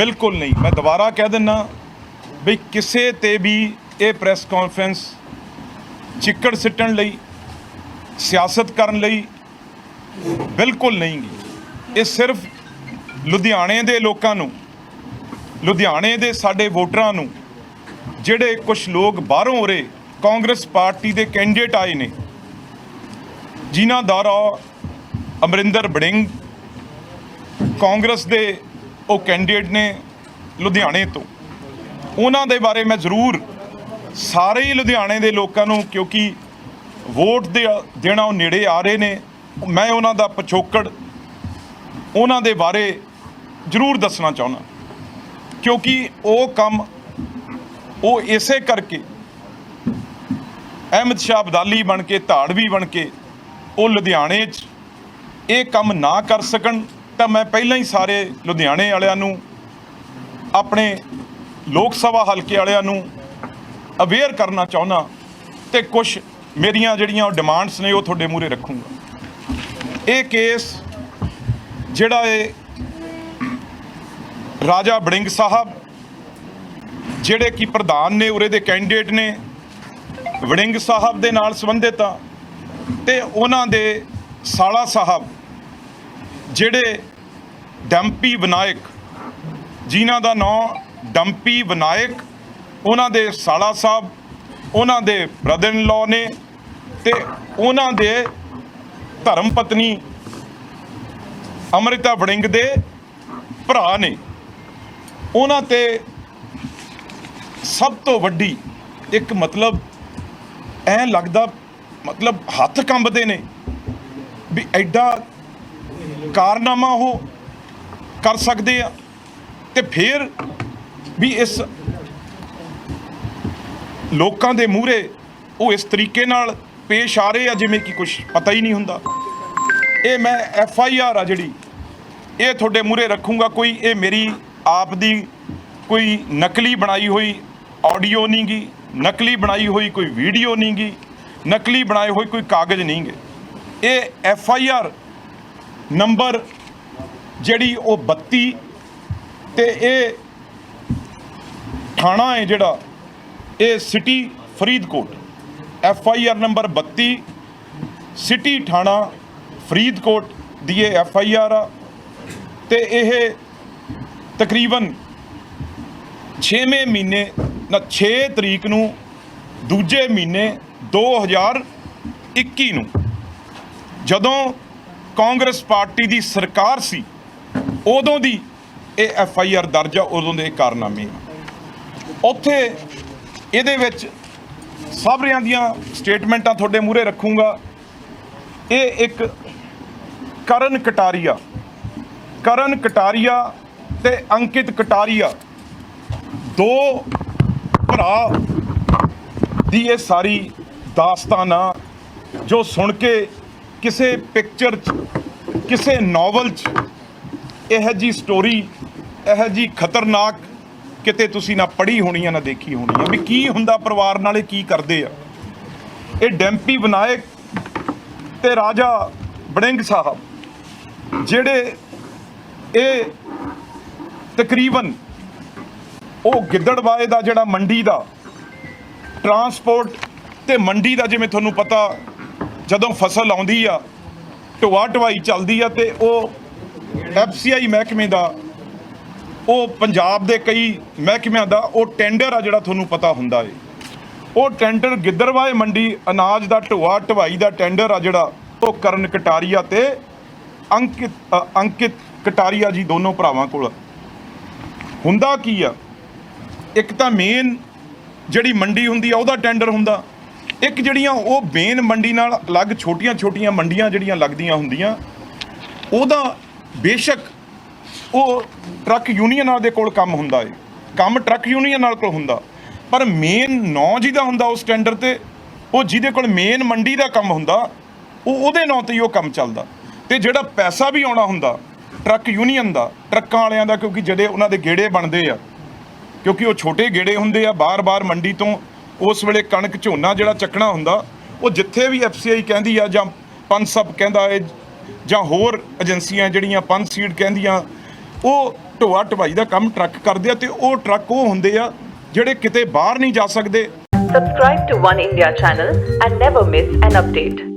ਬਿਲਕੁਲ ਨਹੀਂ। ਮੈਂ ਦੁਬਾਰਾ ਕਹਿ ਦਿੰਨਾ ਵੀ ਕਿਸੇ ਤੇ ਵੀ ਇਹ ਪ੍ਰੈਸ ਕਾਨਫਰੰਸ ਚਿੱਕੜ ਸਿੱਟਣ ਲਈ, ਸਿਆਸਤ ਕਰਨ ਲਈ ਬਿਲਕੁਲ ਨਹੀਂ ਇਹ ਸਿਰਫ ਲੁਧਿਆਣੇ ਦੇ ਲੋਕਾਂ ਨੂੰ, ਲੁਧਿਆਣੇ ਦੇ ਸਾਡੇ ਵੋਟਰਾਂ ਨੂੰ, ਜਿਹੜੇ ਕੁਝ ਲੋਕ ਬਾਹਰੋਂ ਉਰੇ ਕਾਂਗਰਸ ਪਾਰਟੀ ਦੇ ਕੈਂਡੀਡੇਟ ਆਏ ਨੇ, ਜਿਨ੍ਹਾਂ ਦਾ ਰਾ ਅਮਰਿੰਦਰ ਬੜਿੰਗ ਕਾਂਗਰਸ ਦੇ ਉਹ ਕੈਂਡੀਡੇਟ ਨੇ ਲੁਧਿਆਣੇ ਤੋਂ। ਉਹਨਾਂ ਦੇ ਬਾਰੇ ਮੈਂ ਜ਼ਰੂਰ ਸਾਰੇ ਹੀ ਲੁਧਿਆਣੇ ਦੇ ਲੋਕਾਂ ਨੂੰ, ਕਿਉਂਕਿ ਵੋਟ ਦੇ ਦੇਣਾ ਉਹ ਨੇੜੇ ਆ ਰਹੇ ਨੇ। ਮੈਂ ਉਹਨਾਂ ਦਾ ਪਿਛੋਕੜ ਉਹਨਾਂ ਦੇ ਬਾਰੇ ਜ਼ਰੂਰ ਦੱਸਣਾ ਚਾਹੁੰਦਾ। ਕਿਉਂਕਿ ਉਹ ਕੰਮ, ਉਹ ਇਸੇ ਕਰਕੇ ਅਹਿਮਦ ਸ਼ਾਹ ਅਬਦਾਲੀ ਬਣ ਕੇ, ਧਾੜਵੀ ਬਣ ਕੇ ਉਹ ਲੁਧਿਆਣੇ 'ਚ ਇਹ ਕੰਮ ਨਾ ਕਰ ਸਕਣ। ਤਾਂ ਮੈਂ ਪਹਿਲਾਂ ਹੀ ਸਾਰੇ ਲੁਧਿਆਣੇ ਵਾਲਿਆਂ ਨੂੰ, ਆਪਣੇ ਲੋਕ ਸਭਾ ਹਲਕੇ ਵਾਲਿਆਂ ਨੂੰ ਅਵੇਅਰ ਕਰਨਾ ਚਾਹੁੰਦਾ ਤੇ ਕੁਝ ਮੇਰੀਆਂ ਜਿਹੜੀਆਂ ਉਹ ਡਿਮਾਂਡਸ ਨੇ ਉਹ ਤੁਹਾਡੇ ਮੂਹਰੇ ਰੱਖੂੰਗਾ। ਇਹ ਕੇਸ ਜਿਹੜਾ ਇਹ ਰਾਜਾ ਬੜਿੰਗ ਸਾਹਿਬ, ਜਿਹੜੇ ਕਿ ਪ੍ਰਧਾਨ ਨੇ, ਉਰੇ ਦੇ ਕੈਂਡੀਡੇਟ ਨੇ, ਵੜਿੰਗ ਸਾਹਿਬ ਦੇ ਨਾਲ ਸੰਬੰਧਿਤ ਆ, ਤੇ ਉਹਨਾਂ ਦੇ ਸਾਲਾ ਸਾਹਿਬ, ਜਿਹੜੇ ਡੰਪੀ ਵਿਨਾਇਕ, ਜਿਨ੍ਹਾਂ ਦਾ ਨਾਮ ਡੰਪੀ ਵਿਨਾਇਕ, ਉਹਨਾਂ ਦੇ ਸਾਲਾ ਸਾਹਿਬ, ਉਹਨਾਂ ਦੇ ਬ੍ਰਦਰ ਇਨ ਲਾਅ ਨੇ ਤੇ ਉਹਨਾਂ ਦੇ ਧਰਮ ਪਤਨੀ ਅਮ੍ਰਿਤਾ ਵੜਿੰਗ ਦੇ ਭਰਾ ਨੇ। ਉਹਨਾਂ ਤੇ ਸਭ ਤੋਂ ਵੱਡੀ ਇੱਕ ਮਤਲਬ ਐ ਲੱਗਦਾ, ਮਤਲਬ ਹੱਥ ਕੰਬਦੇ ਨੇ ਵੀ ਐਡਾ ਕਾਰਨਾਮਾ ਉਹ ਕਰ ਸਕਦੇ ਆ ਤੇ ਫਿਰ ਵੀ ਇਸ ਲੋਕਾਂ ਦੇ ਮੂਹਰੇ ਉਹ ਇਸ ਤਰੀਕੇ ਨਾਲ ਪੇਸ਼ ਆ ਰਹੇ ਆ, ਜਿਵੇਂ ਕਿ ਕੁਝ ਪਤਾ ਹੀ ਨਹੀਂ ਹੁੰਦਾ। ਇਹ ਮੈਂ ਐਫ ਆਈ ਆਰ ਆ ਜਿਹੜੀ, ਇਹ ਤੁਹਾਡੇ ਮੂਹਰੇ ਰੱਖੂੰਗਾ ਕੋਈ, ਇਹ ਮੇਰੀ ਆਪ ਦੀ ਕੋਈ ਨਕਲੀ ਬਣਾਈ ਹੋਈ ਆਡੀਓ ਨਹੀਂ ਗੀ ਨਕਲੀ ਬਣਾਈ ਹੋਈ ਕੋਈ ਵੀਡੀਓ ਨਹੀਂ ਗੀ ਨਕਲੀ ਬਣਾਏ ਹੋਏ ਕੋਈ ਕਾਗਜ਼ ਨਹੀਂ ਗੇ ਇਹ ਐਫ ਆਈ ਆਰ ਨੰਬਰ ਜਿਹੜੀ ਉਹ 32 ਤੇ ਇਹ ਥਾਣਾ ਹੈ ਜਿਹੜਾ, ਇਹ city Faridkot. F I R number 32 city ਥਾਣਾ ਫਰੀਦਕੋਟ ਦੀ ਇਹ ਐਫ ਆਈ ਆਰ ਆ। ਤੇ ਇਹ ਤਕਰੀਬਨ 6ਵੇਂ ਮਹੀਨੇ, ਨਾ 6 ਤਰੀਕ ਨੂੰ, ਦੂਜੇ ਮਹੀਨੇ 2021 ਨੂੰ ਜਦੋਂ ਕਾਂਗਰਸ ਪਾਰਟੀ ਦੀ ਸਰਕਾਰ ਸੀ ਉਦੋਂ ਦੀ ਇਹ ਐਫ ਆਈ ਆਰ ਦਰਜ ਆ, ਉਦੋਂ ਦੇ ਇਹ ਕਾਰਨਾਮੇ ਆ। ਉੱਥੇ ਇਹਦੇ ਵਿੱਚ ਸਾਰਿਆਂ ਦੀਆਂ ਸਟੇਟਮੈਂਟਾਂ ਤੁਹਾਡੇ ਮੂਹਰੇ ਰੱਖੂੰਗਾ। ਇਹ ਇੱਕ ਕਰਨ ਕਟਾਰੀਆ ਕਰਨ ਕਟਾਰੀਆ ਤੇ ਅੰਕਿਤ ਕਟਾਰੀਆ, ਦੋ ਭਰਾ ਦੀ ਇਹ ਸਾਰੀ ਦਾਸਤਾਨ ਆ, ਜੋ ਸੁਣ ਕੇ ਕਿਸੇ ਪਿਕਚਰ 'ਚ, ਕਿਸੇ ਨੋਵਲ 'ਚ ਇਹ ਜੀ ਸਟੋਰੀ ਇਹ ਜੀ ਖਤਰਨਾਕ, ਕਿਤੇ ਤੁਸੀਂ ਨਾ ਪੜ੍ਹੀ ਹੋਣੀ ਆ, ਨਾ ਦੇਖੀ ਹੋਣੀ ਆ, ਵੀ ਕੀ ਹੁੰਦਾ ਪਰਿਵਾਰ ਨਾਲੇ, ਕੀ ਕਰਦੇ ਆ। ਇਹ ਡੈਂਪੀ ਵਿਨਾਇਕ ਤੇ ਰਾਜਾ ਬੜਿੰਗ ਸਾਹਿਬ, ਜਿਹੜੇ ਇਹ ਤਕਰੀਬਨ ਉਹ ਗਿੱਦੜਵਾਏ ਦਾ ਜਿਹੜਾ ਮੰਡੀ ਦਾ ਟਰਾਂਸਪੋਰਟ ਤੇ ਮੰਡੀ ਦਾ ਜਿਵੇਂ ਤੁਹਾਨੂੰ ਪਤਾ, ਜਦੋਂ ਫਸਲ ਆਉਂਦੀ ਆ ਢੋਆ ਢਵਾਈ ਚੱਲਦੀ ਆ ਤੇ ਉਹ ਐਫਸੀਆਈ ਮਹਿਕਮੇ ਦਾ, ਉਹ ਪੰਜਾਬ ਦੇ ਕਈ ਮਹਿਕਮਿਆਂ ਦਾ, ਉਹ ਟੈਂਡਰ ਆ ਜਿਹੜਾ ਤੁਹਾਨੂੰ ਪਤਾ ਹੁੰਦਾ ਏ। ਉਹ ਟੈਂਡਰ ਗਿੱਦਰਵਾਏ ਮੰਡੀ ਅਨਾਜ ਦਾ ਢੋਆ, ਢਵਾਈ ਦਾ ਟੈਂਡਰ ਆ ਜਿਹੜਾ, ਉਹ ਕਰਨ ਕਟਾਰੀਆ ਤੇ ਅੰਕਿਤ ਅੰਕਿਤ ਕਟਾਰੀਆ ਜੀ ਦੋਨੋਂ ਭਰਾਵਾਂ ਕੋਲ। ਹੁੰਦਾ ਕੀ ਆ? ਇੱਕ ਤਾਂ ਮੇਨ ਜਿਹੜੀ ਮੰਡੀ ਹੁੰਦੀ ਆ, ਉਹਦਾ ਟੈਂਡਰ ਹੁੰਦਾ। ਇੱਕ ਜਿਹੜੀਆਂ ਉਹ ਮੇਨ ਮੰਡੀ ਨਾਲ ਅਲੱਗ ਛੋਟੀਆਂ-ਛੋਟੀਆਂ ਮੰਡੀਆਂ ਜਿਹੜੀਆਂ ਲੱਗਦੀਆਂ ਹੁੰਦੀਆਂ, ਉਹਦਾ ਬੇਸ਼ੱਕ ਉਹ ਟਰੱਕ ਯੂਨੀਅਨਾਂ ਦੇ ਕੋਲ ਕੰਮ ਹੁੰਦਾ ਏ। ਕੰਮ ਟਰੱਕ ਯੂਨੀਅਨ ਨਾਲ ਕੋਲ ਹੁੰਦਾ। ਪਰ ਮੇਨ ਨਾਂ ਜਿਹਦਾ ਹੁੰਦਾ ਉਸ ਟੈਂਡਰ ਤੇ, ਉਹ ਜਿਹਦੇ ਕੋਲ ਮੇਨ ਮੰਡੀ ਦਾ ਕੰਮ ਹੁੰਦਾ, ਉਹ ਉਹਦੇ ਨਾਂ ਤੇ ਹੀ ਉਹ ਕੰਮ ਚੱਲਦਾ। ਤੇ ਜਿਹੜਾ ਪੈਸਾ ਵੀ ਆਉਣਾ ਹੁੰਦਾ, ਟਰੱਕ ਯੂਨੀਅਨ ਦਾ, ਟਰੱਕਾਂ ਵਾਲਿਆਂ ਦਾ, ਕਿਉਂਕਿ ਜਿਹੜੇ ਉਹਨਾਂ ਦੇ ਗੇੜੇ ਬਣਦੇ ਆ, ਕਿਉਂਕਿ ਉਹ ਛੋਟੇ ਗੇੜੇ ਹੁੰਦੇ ਆ, ਬਾਰ-ਬਾਰ ਮੰਡੀ ਤੋਂ ਉਸ ਵੇਲੇ ਕਣਕ ਝੋਨਾ ਜਿਹੜਾ ਚੱਕਣਾ ਹੁੰਦਾ, ਉਹ ਜਿੱਥੇ ਵੀ ਐਫਸੀਆਈ ਕਹਿੰਦੀ ਆ ਜਾਂ ਪੰਜ ਸਬ ਕਹਿੰਦਾ ਏ ਜਾਂ ਹੋਰ ਏਜੰਸੀਆਂ ਜਿਹੜੀਆਂ ਪੰਜ ਸੀਡ ਕਹਿੰਦੀਆਂ, ਉਹ ਢੋਆ ਢਵਾਈ ਦਾ ਕੰਮ ਟਰੱਕ ਕਰਦੇ ਆ ਤੇ ਉਹ ਟਰੱਕ ਉਹ ਹੁੰਦੇ ਆ ਜਿਹੜੇ ਕਿਤੇ ਬਾਹਰ ਨਹੀਂ ਜਾ ਸਕਦੇ Subscribe to One India channel and never miss an update.